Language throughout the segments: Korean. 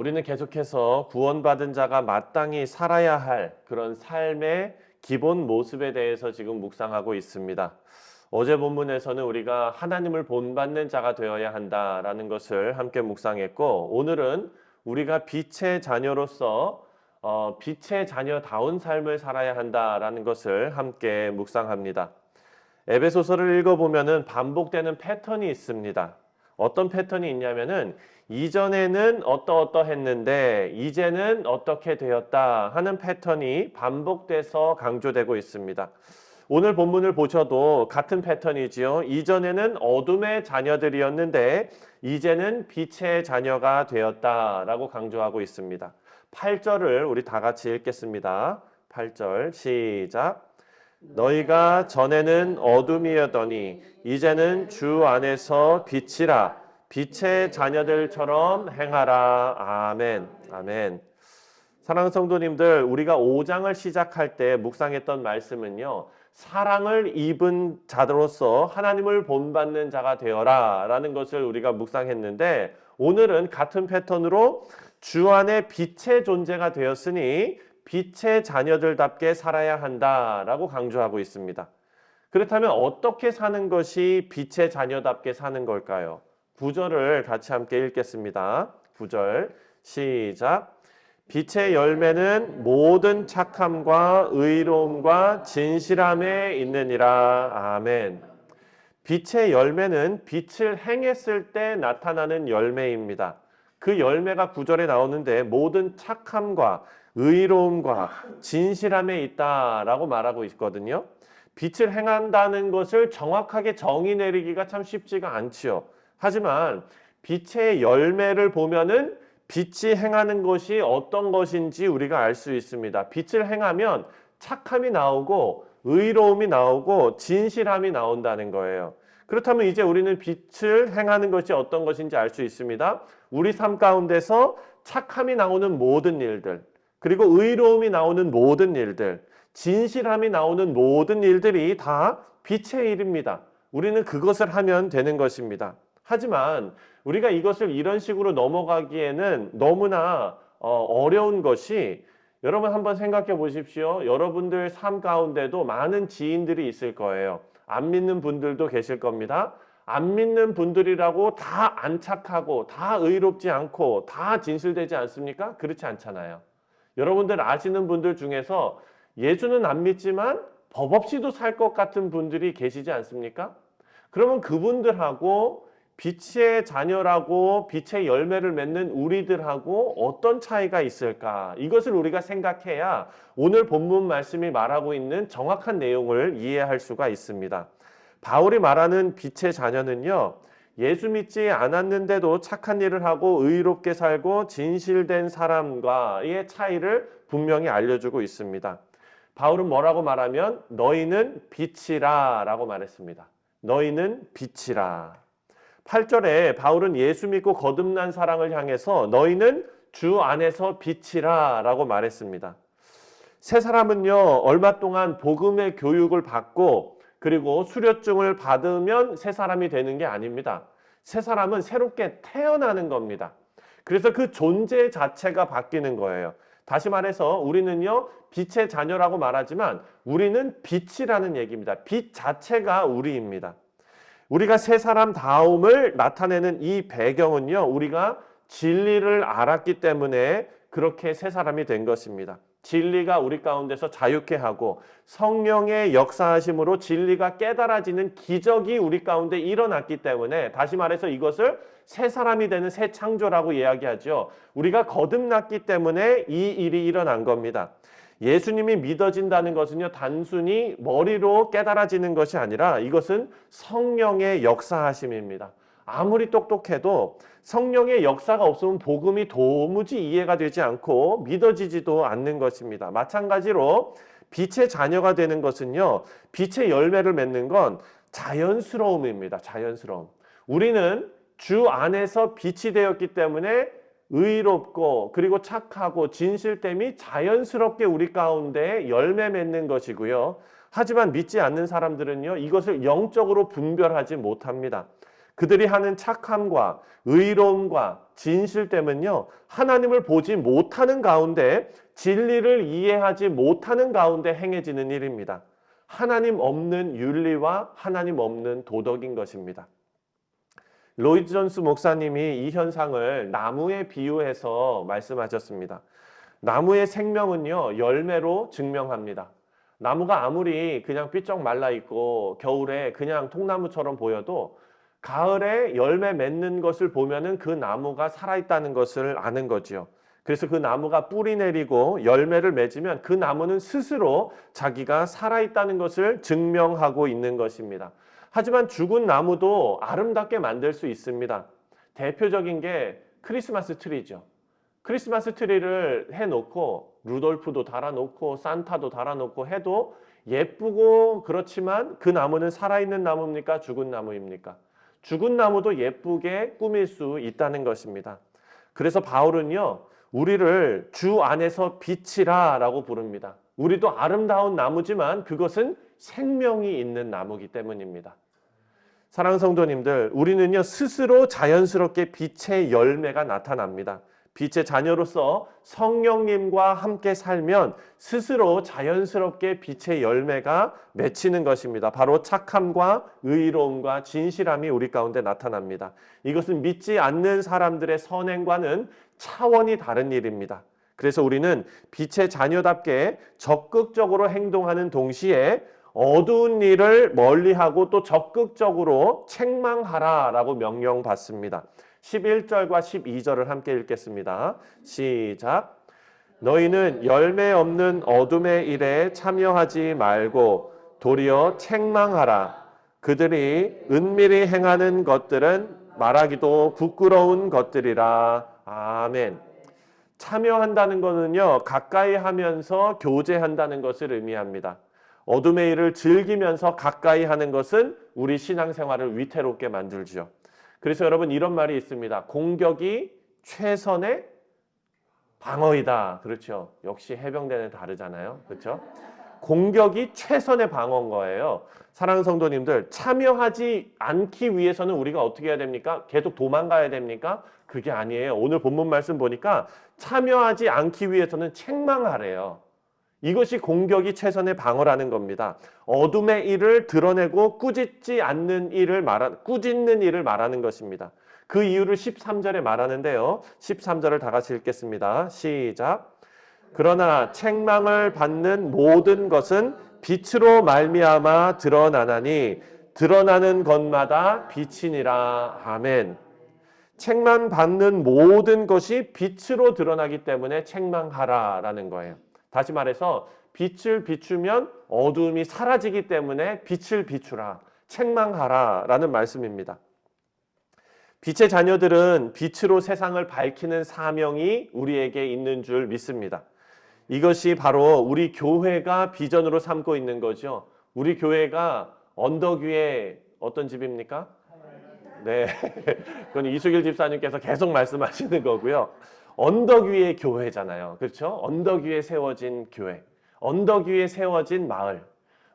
우리는 계속해서 구원받은 자가 마땅히 살아야 할 그런 삶의 기본 모습에 대해서 지금 묵상하고 있습니다. 어제 본문에서는 우리가 하나님을 본받는 자가 되어야 한다라는 것을 함께 묵상했고 오늘은 우리가 빛의 자녀로서 어, 빛의 자녀다운 삶을 살아야 한다라는 것을 함께 묵상합니다. 에베소서를 읽어보면은 반복되는 패턴이 있습니다. 어떤 패턴이 있냐면은 이전에는 어떠어떠 했는데 이제는 어떻게 되었다 하는 패턴이 반복돼서 강조되고 있습니다. 오늘 본문을 보셔도 같은 패턴이지요. 이전에는 어둠의 자녀들이었는데 이제는 빛의 자녀가 되었다라고 강조하고 있습니다. 8절을 우리 다 같이 읽겠습니다. 8절 시작. 너희가 전에는 어둠이었더니 이제는 주 안에서 빛이라 빛의 자녀들처럼 행하라. 아멘. 아멘. 사랑하는 성도님들, 우리가 5장을 시작할 때 묵상했던 말씀은요. 사랑을 입은 자로서 하나님을 본받는 자가 되어라 라는 것을 우리가 묵상했는데 오늘은 같은 패턴으로 주 안에 빛의 존재가 되었으니 빛의 자녀들답게 살아야 한다라고 강조하고 있습니다. 그렇다면 어떻게 사는 것이 빛의 자녀답게 사는 걸까요? 구절을 같이 함께 읽겠습니다. 구절 시작. 빛의 열매는 모든 착함과 의로움과 진실함에 있느니라. 아멘. 빛의 열매는 빛을 행했을 때 나타나는 열매입니다. 그 열매가 구절에 나오는데 모든 착함과 의로움과 진실함에 있다라고 말하고 있거든요. 빛을 행한다는 것을 정확하게 정의 내리기가 참 쉽지가 않지요. 하지만 빛의 열매를 보면은 빛이 행하는 것이 어떤 것인지 우리가 알 수 있습니다. 빛을 행하면 착함이 나오고 의로움이 나오고 진실함이 나온다는 거예요. 그렇다면 이제 우리는 빛을 행하는 것이 어떤 것인지 알 수 있습니다. 우리 삶 가운데서 착함이 나오는 모든 일들, 그리고 의로움이 나오는 모든 일들, 진실함이 나오는 모든 일들이 다 빛의 일입니다. 우리는 그것을 하면 되는 것입니다. 하지만 우리가 이것을 이런 식으로 넘어가기에는 너무나 어, 어려운 것이 여러분 한번 생각해 보십시오. 여러분들 삶 가운데도 많은 지인들이 있을 거예요. 안 믿는 분들도 계실 겁니다. 안 믿는 분들이라고 다 안 착하고 다 의롭지 않고 다 진실되지 않습니까? 그렇지 않잖아요. 여러분들 아시는 분들 중에서 예수는 안 믿지만 법 없이도 살 것 같은 분들이 계시지 않습니까? 그러면 그분들하고 빛의 자녀라고 빛의 열매를 맺는 우리들하고 어떤 차이가 있을까? 이것을 우리가 생각해야 오늘 본문 말씀이 말하고 있는 정확한 내용을 이해할 수가 있습니다. 바울이 말하는 빛의 자녀는요, 예수 믿지 않았는데도 착한 일을 하고 의롭게 살고 진실된 사람과의 차이를 분명히 알려주고 있습니다. 바울은 뭐라고 말하면 너희는 빛이라 라고 말했습니다. 너희는 빛이라. 8절에 바울은 예수 믿고 거듭난 사랑을 향해서 너희는 주 안에서 빛이라 라고 말했습니다. 새 사람은요, 얼마 동안 복음의 교육을 받고 그리고 수료증을 받으면 새 사람이 되는 게 아닙니다. 새 사람은 새롭게 태어나는 겁니다. 그래서 그 존재 자체가 바뀌는 거예요. 다시 말해서 우리는요, 빛의 자녀라고 말하지만 우리는 빛이라는 얘기입니다. 빛 자체가 우리입니다. 우리가 새 사람 다움을 나타내는 이 배경은요, 우리가 진리를 알았기 때문에 그렇게 새 사람이 된 것입니다. 진리가 우리 가운데서 자유케 하고 성령의 역사하심으로 진리가 깨달아지는 기적이 우리 가운데 일어났기 때문에 다시 말해서 이것을 새 사람이 되는 새 창조라고 이야기하죠. 우리가 거듭났기 때문에 이 일이 일어난 겁니다. 예수님이 믿어진다는 것은요, 단순히 머리로 깨달아지는 것이 아니라 이것은 성령의 역사하심입니다. 아무리 똑똑해도 성령의 역사가 없으면 복음이 도무지 이해가 되지 않고 믿어지지도 않는 것입니다. 마찬가지로 빛의 자녀가 되는 것은요, 빛의 열매를 맺는 건 자연스러움입니다. 자연스러움. 우리는 주 안에서 빛이 되었기 때문에 의롭고 그리고 착하고 진실됨이 자연스럽게 우리 가운데 열매 맺는 것이고요. 하지만 믿지 않는 사람들은요, 이것을 영적으로 분별하지 못합니다. 그들이 하는 착함과 의로움과 진실 때문요, 하나님을 보지 못하는 가운데 진리를 이해하지 못하는 가운데 행해지는 일입니다. 하나님 없는 윤리와 하나님 없는 도덕인 것입니다. 로이드 존스 목사님이 이 현상을 나무에 비유해서 말씀하셨습니다. 나무의 생명은요, 열매로 증명합니다. 나무가 아무리 그냥 삐쩍 말라 있고 겨울에 그냥 통나무처럼 보여도 가을에 열매 맺는 것을 보면은 그 나무가 살아있다는 것을 아는 거지요. 그래서 그 나무가 뿌리 내리고 열매를 맺으면 그 나무는 스스로 자기가 살아있다는 것을 증명하고 있는 것입니다. 하지만 죽은 나무도 아름답게 만들 수 있습니다. 대표적인 게 크리스마스 트리죠. 크리스마스 트리를 해놓고 루돌프도 달아놓고 산타도 달아놓고 해도 예쁘고 그렇지만 그 나무는 살아있는 나무입니까? 죽은 나무입니까? 죽은 나무도 예쁘게 꾸밀 수 있다는 것입니다. 그래서 바울은요, 우리를 주 안에서 빛이라 라고 부릅니다. 우리도 아름다운 나무지만 그것은 생명이 있는 나무기 때문입니다. 사랑 성도님들, 우리는요, 스스로 자연스럽게 빛의 열매가 나타납니다. 빛의 자녀로서 성령님과 함께 살면 스스로 자연스럽게 빛의 열매가 맺히는 것입니다. 바로 착함과 의로움과 진실함이 우리 가운데 나타납니다. 이것은 믿지 않는 사람들의 선행과는 차원이 다른 일입니다. 그래서 우리는 빛의 자녀답게 적극적으로 행동하는 동시에 어두운 일을 멀리하고 또 적극적으로 책망하라라고 명령받습니다. 11절과 12절을 함께 읽겠습니다. 시작. 너희는 열매 없는 어둠의 일에 참여하지 말고 도리어 책망하라. 그들이 은밀히 행하는 것들은 말하기도 부끄러운 것들이라. 아멘. 참여한다는 것은요, 가까이 하면서 교제한다는 것을 의미합니다. 어둠의 일을 즐기면서 가까이 하는 것은 우리 신앙생활을 위태롭게 만들죠. 그래서 여러분 이런 말이 있습니다. 공격이 최선의 방어이다. 그렇죠. 역시 해병대는 다르잖아요. 그렇죠? 공격이 최선의 방어인 거예요. 사랑하는 성도님들, 참여하지 않기 위해서는 우리가 어떻게 해야 됩니까? 계속 도망가야 됩니까? 그게 아니에요. 오늘 본문 말씀 보니까 참여하지 않기 위해서는 책망하래요. 이것이 공격이 최선의 방어라는 겁니다. 어둠의 일을 드러내고 꾸짖지 않는 일을 말하, 꾸짖는 일을 말하는 것입니다. 그 이유를 13절에 말하는데요. 13절을 다 같이 읽겠습니다. 시작. 그러나 책망을 받는 모든 것은 빛으로 말미암아 드러나나니 드러나는 것마다 빛이니라. 아멘. 책망 받는 모든 것이 빛으로 드러나기 때문에 책망하라라는 거예요. 다시 말해서 빛을 비추면 어두움이 사라지기 때문에 빛을 비추라, 책망하라 라는 말씀입니다. 빛의 자녀들은 빛으로 세상을 밝히는 사명이 우리에게 있는 줄 믿습니다. 이것이 바로 우리 교회가 비전으로 삼고 있는 거죠. 우리 교회가 언덕 위에 어떤 집입니까? 네. 그건 이수길 집사님께서 계속 말씀하시는 거고요. 언덕 위의 교회잖아요. 그렇죠? 언덕 위에 세워진 교회. 언덕 위에 세워진 마을.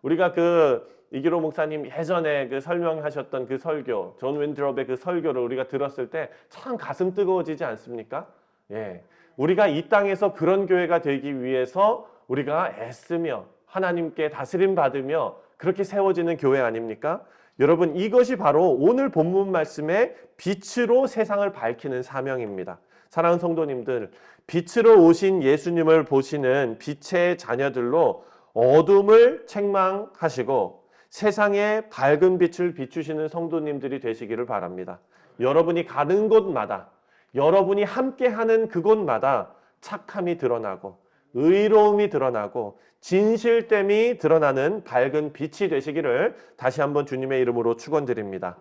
우리가 그 이기로 목사님 예전에 그 설명하셨던 그 설교, 존 윈드롭의 그 설교를 우리가 들었을 때 참 가슴 뜨거워지지 않습니까? 예. 우리가 이 땅에서 그런 교회가 되기 위해서 우리가 애쓰며 하나님께 다스림 받으며 그렇게 세워지는 교회 아닙니까? 여러분 이것이 바로 오늘 본문 말씀의 빛으로 세상을 밝히는 사명입니다. 사랑하는 성도님들, 빛으로 오신 예수님을 보시는 빛의 자녀들로 어둠을 책망하시고 세상에 밝은 빛을 비추시는 성도님들이 되시기를 바랍니다. 여러분이 가는 곳마다, 여러분이 함께하는 그곳마다 착함이 드러나고 의로움이 드러나고 진실됨이 드러나는 밝은 빛이 되시기를 다시 한번 주님의 이름으로 축원드립니다.